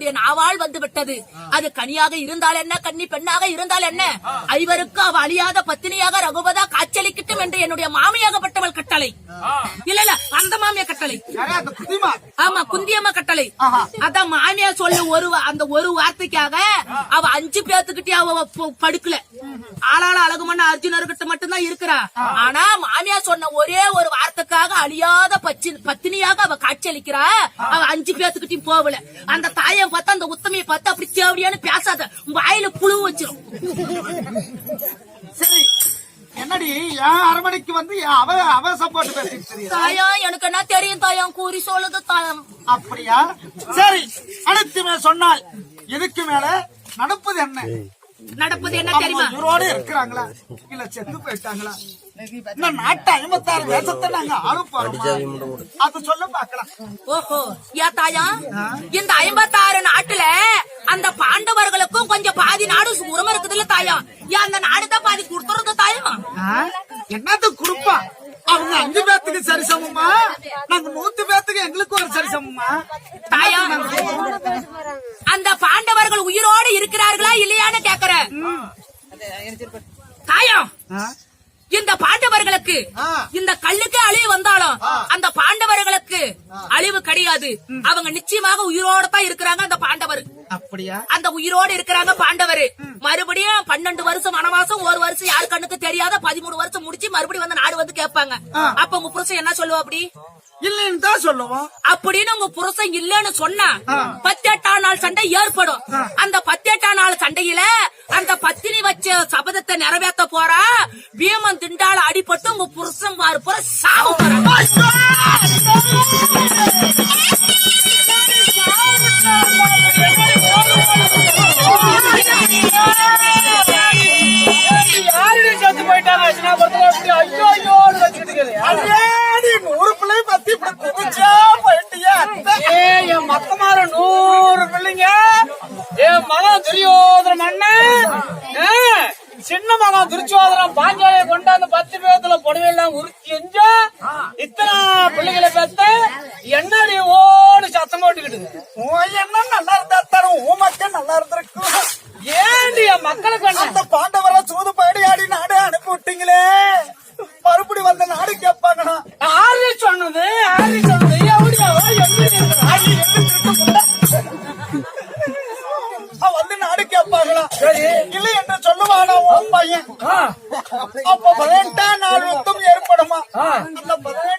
என்னுடைய நாவால் வந்து விட்டது அது கனியாக இருந்தால் என்ன? கன்னி பெண்ணாக இருந்தால் என்ன? ஐவருக்கு அவ அழியாத பத்தினியாக ரகுபதா காய்ச்சலிக்கட்டும் என்று என்னுடைய மாமியாகப்பட்டவள் கட்டளை. இல்ல இல்ல அந்த மாமியா கட்டளை. ஆமா குந்தியம்மா கட்டளை. அதான் மாமியா சொல்ல ஒரு அந்த ஒரு வார்த்தைக்காக அவ அஞ்சு பேத்துக்கிட்டே அவ படுக்கல. ஆளாள அழகுமண்ண அர்ஜுனர்கிட்ட மட்டும்தான் இருக்கிறா. ஆனா மாமியா சொன்ன ஒரே ஒரு வார்த்தைக்காக அழியாத பச்சி பத்தினியாக அவ காட்சியளிக்கிறா. அவ அஞ்சு பேத்துக்கிட்டையும் போகல. அந்த தாயை பார்த்து அந்த உத்தமையை பார்த்து அப்படி தேவடியான்னு பேசாத. உங்க வாயில புழு வச்சிரும். சரி. என்னடி என் அரமனைக்கு வந்து அவ அவ சப்போர்ட் பேசிட்டு தாயா எனக்கு என்ன தெரியும் தாயா? கூறி சொல்லுது தாயம் அப்படியா? சரி. அடுத்து மேல் சொன்னால் இதுக்கு மேல? நடப்பது என்ன? நடப்பது என்ன தெரியுமா? உயிரோடு இருக்கிறாங்களா? இல்ல செத்து போயிட்டாங்களா? ஐம்பத்தாறு தேசத்தை நாங்க ஆளு போறோமா அது சொல்ல பாக்கலாம் ஓஹோ யா தாயா இந்த ஐம்பத்தாறு நாட்டுல அந்த பாண்டவர்களுக்கும் கொஞ்சம் பாதி நாடு உரிமை இருக்குது இல்ல தாயா? ஏன் அந்த நாடு தான் பாதி கொடுத்துறது தாயா? என்னது குடுப்பா? அவங்க அஞ்சு பேத்துக்கு சரி சமமா? நாங்க நூத்து பேத்துக்கு எங்களுக்கு ஒரு சரி சமமா? தாயா அந்த பாண்டவர்கள் உயிரோடு இருக்கிறார்களா இல்லையான்னு கேக்குறேன். தாயா? இந்த பாண்டவர்களுக்கு. இந்த கல்லுக்கு அழிவு வந்தாலும் அந்த பாண்டவர்களுக்கு அழிவு கிடையாது. அவங்க நிச்சயமாக உயிரோட தான் இருக்கிறாங்க அந்த பாண்டவர். அப்படியா? அந்த உயிரோடு இருக்கிறாங்க பாண்டவர். மறுபடியும் பன்னெண்டு வருஷம் வனவாசம் ஒரு வருஷம் யார் கண்ணுக்கு தெரியாத பதிமூணு வருஷம் முடிச்சு மறுபடியும் வந்து நாடு வந்து கேட்பாங்க. அப்ப உங்க புருஷன் என்ன சொல்லுவா அப்படி? இல்லைன்னு தான் சொல்லுவோம். அப்படின்னு உங்க புருஷன் இல்லன்னு சொன்னா பத்தெட்டாம் நாள் சண்டை ஏற்படும். அந்த பத்தெட்டாம் நாள் சண்டையில அந்த பத்தினி வச்ச சபதத்தை நிறைவேற்ற போறா போயிட்டியா? ஏ என் மத்தமார நூறு பிள்ளைங்க. என் மகன் துரியோதன மன்னன். ஆ, சின்ன மகன் துரிச்சோதனம் பாஞ்சாலியை கொண்டாந்து பத்து பேத்துல புடவையெல்லாம் எஞ்சா இத்தனை பிள்ளைகளை பெத்த என்னடி ஓடு சத்தம் போட்டுக்கிட்டு உன் என்ன நல்லா இருந்தா தரும் உன் மக்கள் நல்லா இருந்திருக்கும். ஏண்டி என் மக்களுக்கு என்ன அந்த பாண்டவரை சூது படி ஆடி நாடு அனுப்பி விட்டீங்களே. மறுபடி வந்த நாடு கேட்பாங்கண்ணா ஆறு சொன்னது ஆறு சொன்னது. வந்து நாடு கேட்பாங்களா? இல்லை என்று சொல்லுவானா உன் பையன்? அப்ப பதினெட்டாம் நாள் யுத்தம் ஏற்படுமா. அந்த பதினெட்டாம்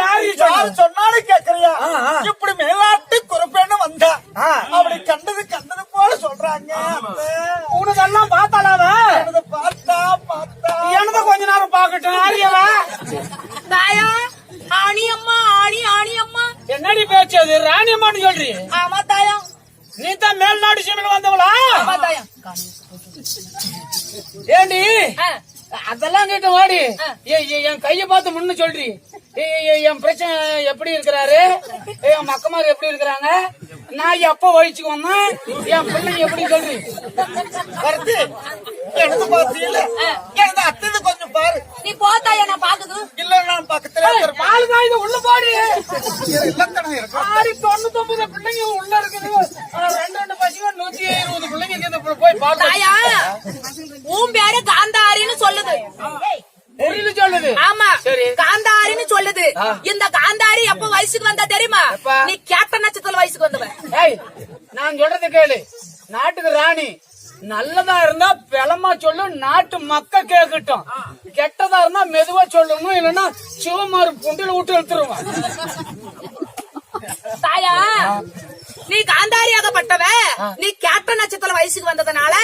யாரு? யாரு சொன்னாலும் கேக்குறியா. இப்படி மேலாட்டு குறுப்பேன்னு வந்தா. ஆ. அப்படி கண்டது கண்டது போல சொல்றாங்க. அத்தை. உனக்கெல்லாம் பார்த்தாலாவ எனது பார்த்தா பார்த்தா. எனத கொஞ்ச நேரம் பாக்கட்டும் ஆரியவா தாயா ஆணி அம்மா ஆணி ஆணி அம்மா. என்னடி பேச்சு அது? ராணியம்மான்னு சொல்றி. ஆமா தாயா. நீ தான் மேல்நாடு சீமையில வந்தவளா? ஆமா தாயா. ஏண்டி. அதெல்லாம் கேட்டு வாடி. என் கைய பார்த்து முன்னு சொல்றி. என் பிரச்சனை எப்படி இருக்கிறாரு? என் மக்கமார் எப்படி இருக்கிறாங்க? நான் எப்ப வழிச்சுக்கு வந்தேன்? என் பிள்ளைங்க எப்படி சொல்றி? வருது எனது பாத்தீங்கள எனது அத்தது கொஞ்சம் பாரு. நீ போ தாயா நான் பாக்குது. இல்ல நான் பக்கத்துல. பால் உள்ள இல்லக்கணம் இருக்கும் ஆடி தொண்ணூத்தி ஒன்பது பிள்ளைங்க உள்ள இருக்குது. ரெண்டு ரெண்டு பசங்க நூத்தி இருபது பிள்ளைங்க. போய் பால் தாயா உன் பேரு காந்தாரின்னு சொல்லுது. புரியல சொல்லுது. ஆமா. சரி. ஆ. இந்த காந்தாரி எப்ப வயசுக்கு வந்தா தெரியுமா? நீ கேட்ட நட்சத்திர வயசுக்கு வந்தவன். ஏய் நான் சொல்றது கேளு. நாட்டுக்கு ராணி. நல்லதா இருந்தா பெலமா சொல்லு நாட்டு மக்க கேக்கட்டும். கெட்டதா இருந்தா மெதுவா சொல்லணும் இல்லைன்னா சிவமாறு புண்டில விட்டு எடுத்துருவான் தாயா நீ காந்தாரியாகப்பட்டவ நீ கேட்ட நட்சத்திர வயசுக்கு வந்ததுனால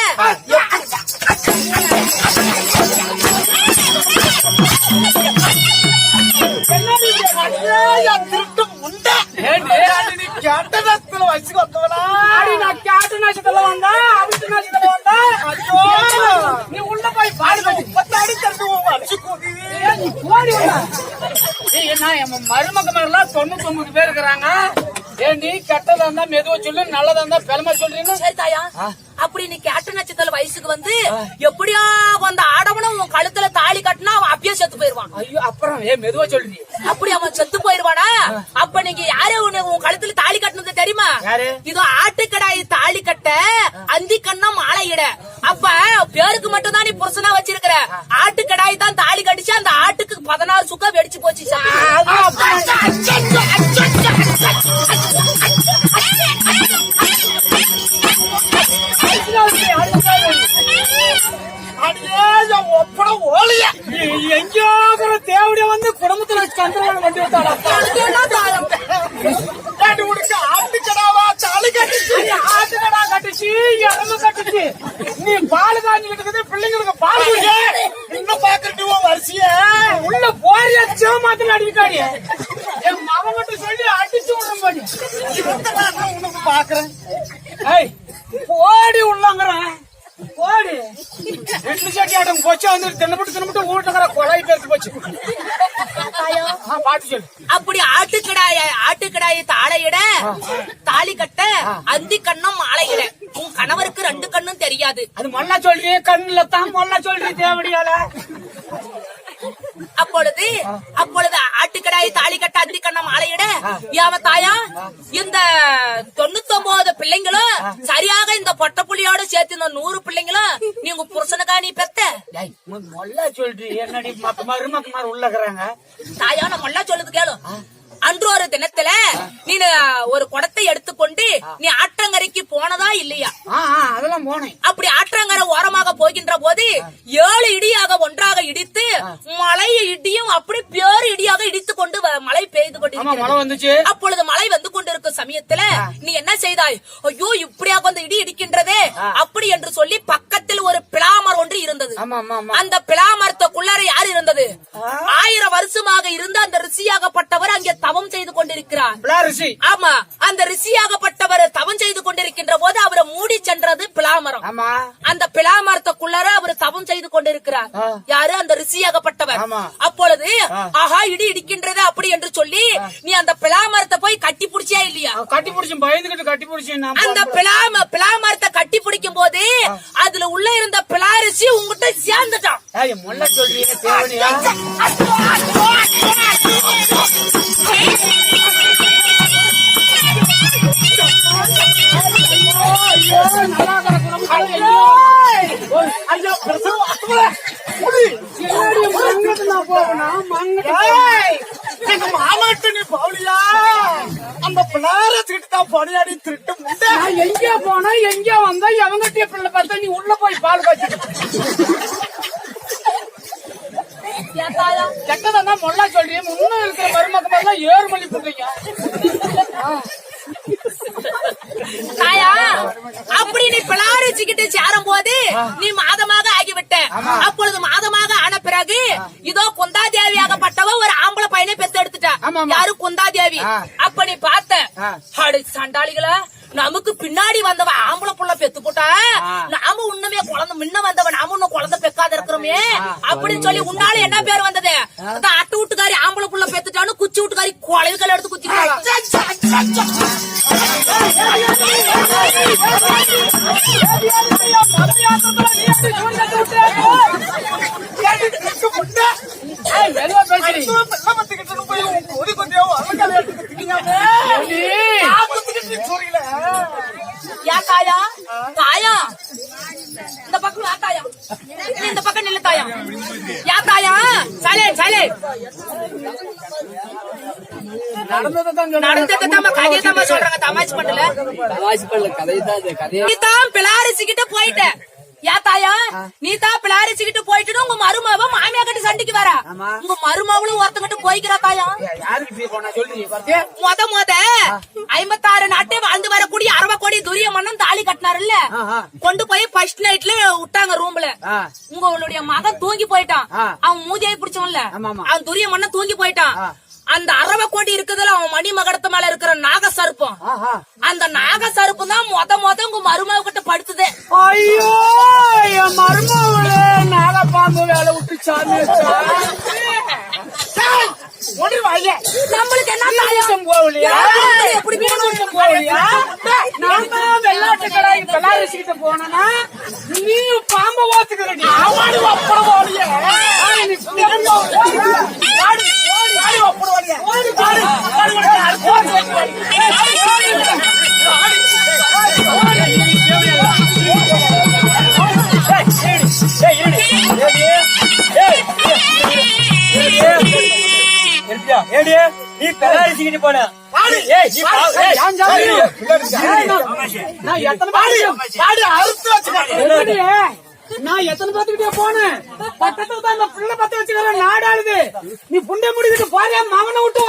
நட்சத்திரத்துல வந்தா ஐயோ. நீ உள்ள போய் பாடு கட்டி பத்தாடி தரது உன் அடிச்சு கூடி ஏய், நீ போடி உள்ள. ஏய், என்ன என் மருமக மேலாம் தொண்ணூத்தி ஒன்பது பேர் இருக்கிறாங்க ஏண்டி கெட்டதா இருந்தா மெதுவா சொல்லு நல்லதா இருந்தா பெருமை சொல்றீங்க சரி தாயா அப்படி நீ கேட்ட நட்சத்திர வயசுக்கு வந்து எப்படியா அந்த ஆடவனும் உன் கழுத்துல தாலி கட்டினா அவன் அப்பயே செத்து போயிருவான் ஐயோ அப்புறம் ஏ மெதுவா சொல்றீ அப்படி அவன் செத்து போயிருவானா அப்ப நீங்க யாரு உன்னை- உன் கழுத்துல தாலி கட்டினது தெரியுமா யாரு? இதோ ஆட்டுக்கடாய் தாலி கட்ட அந்தி கண்ணம் மாலையிட அப்ப பேருக்கு மட்டும் தான் நீ புருஷனா வச்சிருக்கிற. ஆட்டுக்கடாய் தான் தாலி கட்டிச்சு அந்த ஆட்டுக்கு பதினாறு சுக்கா வெடிச்சு போச்சு சிவமாத்திர அடிக்காடி என் மகன் மட்டும் சொல்லி அடிச்சு விடுற பாடி உனக்கு பாக்குறேன் போடி உள்ளங்கிறேன். போடி. ரெண்டு சட்டி ஆட்டம் போச்சு வந்து தின்னப்பட்டு தின்னப்பட்டு வீட்டுக்கிற கொலை பேசி போச்சு. ஆ, பாட்டு சொல்லு. அப்படி ஆட்டுக்கடாய ஆட்டுக்கடாய தாளையிட தாலி கட்ட அந்தி கண்ணம் மாலையிட. உன் கணவருக்கு ரெண்டு கண்ணும் தெரியாது. அது மொல்லா சொல்றீ கண்ணுல தான் மொல்லா சொல்றீ தேவடியால. அப்பொழுது அப்பொழுது ஆட்டுக்கடாய் தாலி கட்ட அந்தி கண்ணம் மாலையிட யாவ தாயா இந்த தொண்ணூத்தி ஒன்பது பிள்ளைங்களும் சரியாக இந்த பொட்ட புள்ளியோட சேர்த்து இந்த நூறு பிள்ளைங்களும் நீங்க புருஷனுக்கா நீ பெத்த? மொல்லா சொல்றீ. என்னடி மக்க மருமக்கு மாதிரி உள்ளகிறாங்க தாயா நம்ம எல்லாம் சொல்லுது கேளு. அன்று ஒரு தினத்துல நீ ஒரு குடத்தை எடுத்துக்கொண்டு நீ ஆற்றங்கரைக்கு போனதா இல்லையா? அதெல்லாம் போனேன். அப்படி ஆற்றங்கரை ஓரமாக போகின்ற போது ஏழு இடியாக ஒன்றாக இடித்து மழை இடியும் அப்படி பேரு இடியாக இடித்து கொண்டு மழை பெய்து வந்துச்சு. அப்பொழுது மழை வந்து கொண்டிருக்கும் சமயத்துல நீ என்ன செய்தாய்? ஐயோ இப்படியாக வந்து இடி இடிக்கின்றதே? அப்படி என்று சொல்லி பக்கத்தில் ஒரு பிளாமர் ஒன்று இருந்தது. அந்த பிளாமரத்துக்குள்ளார யார் இருந்தது? ஆயிரம் வருஷமாக இருந்த அந்த ரிஷியாகப்பட்டவர் அங்கே தவம் செய்து கொண்டிருக்கிறார். ஆமா அந்த ரிஷியாகப்பட்டவர் தவம் செய்து கொண்டிருக்கின்ற போது அவரை மூடி சென்றது பிளாமரம். அந்த பிளாமரத்துக்குள்ளார அவர் தவம் செய்து கொண்டிருக்கிறார். யாரு? அந்த ரிஷியாகப்பட்டவர். அப்பொழுது ஆஹா இடி இடிக்கின்றது அப்படி என்று சொல்லி நீ அந்த பிளாமரத்தை போய் கட்டி பிடிச்சியா இல்லையா? கட்டி பிடிச்சு பயந்துகிட்டு அந்த பிளாம பிளாமரத்தை கட்டி பிடிக்கும் போது அதுல உள்ள இருந்த பிளாரிசி உங்ககிட்ட சேர்ந்துட்டான். மொல்ல சொல்றியே பால் காய்ச்சி. கெட்டதா மொல்லா சொல்றீங்க. முன்ன இருக்கிற மருமக்க மாதிரிலாம் ஏறு மணி போடுறீங்க தாயா அப்படி நீ பிளாரிச்சுக்கிட்டு சேரும் போது நீ மாதமாக ஆகிவிட்ட. அப்பொழுது மாதமாக ஆன பிறகு இதோ குந்தாதேவியாகப்பட்டவ ஒரு ஆம்பளை பையனை பெத்து எடுத்துட்டா. யாரு குந்தாதேவி? ஆ. அப்ப நீ பார்த்த. அடு சண்டாளிகளா நமக்கு பின்னாடி வந்தவ ஆம்பளை புள்ள பெத்து போட்டா. நாம உண்மையே குழந்தை முன்ன வந்தவ நாம இன்னும் குழந்தை பெக்காத இருக்கிறோமே அப்படின்னு சொல்லி உன்னால என்ன பேர் வந்தது அதான் அட்டு வீட்டுக்காரி ஆம்பளை புள்ள பெத்துட்டான்னு குச்சி வீட்டுக்காரி குழவுகள் எடுத்து குத்திக்கலாம் நடந்ததை தான் சொல்றேன். நடந்தது தாம கதையை தாம சொல்றாங்க தமாஷ் பண்ணல நீ தான் பிளாரிச்சுக்கிட்டு போயிட்ட யா தாயா நீ தான் பிளாரிச்சுக்கிட்டு போயிட்டு உங்க மருமவ மாமியா கிட்ட சண்டைக்கு வர. உங்க மருமவளும் ஒருத்தங்கிட்ட போய்க்கிறா தாயா? முத முத ஐம்பத்தாறு நாட்டை வாழ்ந்து வரக்கூடிய அரவ கோடி துரிய மன்னன் தாலி கட்டினாருல்ல ஆஹா. கொண்டு போய் ஃபர்ஸ்ட் நைட்ல விட்டாங்க ரூம்ல. உங்களுடைய மகன் தூங்கி போயிட்டான். அவன் மூதியை பிடிச்சவன்ல. அவன் துரிய மன்னன் தூங்கி போயிட்டான். அந்த அரவ கோடி இருக்குதுல அவன் மணி மகடத்து மேல இருக்கிற நாக சருப்பம். அந்த நாக சருப்பு தான் மொத மொத உங்க மருமக கிட்ட படுத்துதே. ஐயோ என் மருமகளே நாகப்பாம்பு வேலை விட்டு சாமி நம்மளுக்கு என்ன தாயா போகலையா எப்படி போனேன்னா நீ பாம்ப ஆமாடி ஓடி, ஓடி, ஓடி, ஓடி, ஓடி, ஓடி. நான் எத்தனை பேத்துக்கிட்டே போனேன்? பக்கத்துல தான் இந்த பிள்ளை பத்த வச்சுக்கிற நாடாளுது நீ புண்டை முடிக்கிட்டு பாரு மாமனை விட்டு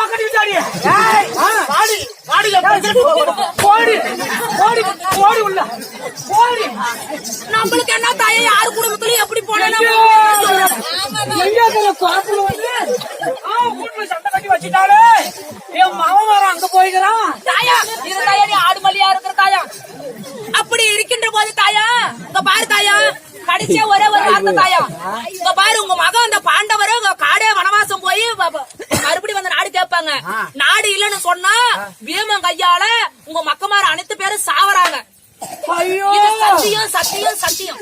ஆடி போடி போடி போடி. உள்ள. போடி. நம்மளுக்கு என்ன தாயா? யாரு குடும்பத்துலயும் எப்படி போனா எங்க வந்து வச்சுட்டாலே என் மாமன் வர அங்க போய்க்கிறான். தாயா இது தாயா நீ ஆடு மல்லியா இருக்கிற தாயா? அப்படி இருக்கின்ற போது தாயா இங்க பாரு தாயா கடைசியா ஒரே ஒரு வார்த்தை தாயா. இங்க பாரு உங்க மகன் அந்த பாண்டவர் உங்க காடே வனவாசம் போய் மறுபடியும் வந்து நாடு கேட்பாங்க. நாடு இல்லைன்னு சொன்னா பீமன் கையால உங்க மக்கமார் அனைத்து பேரும் சாவறாங்க. ஐயோ. சத்தியம் சத்தியம் சத்தியம்.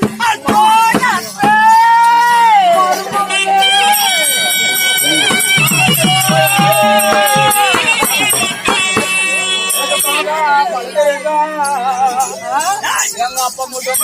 எங்க அப்பா மட்டும்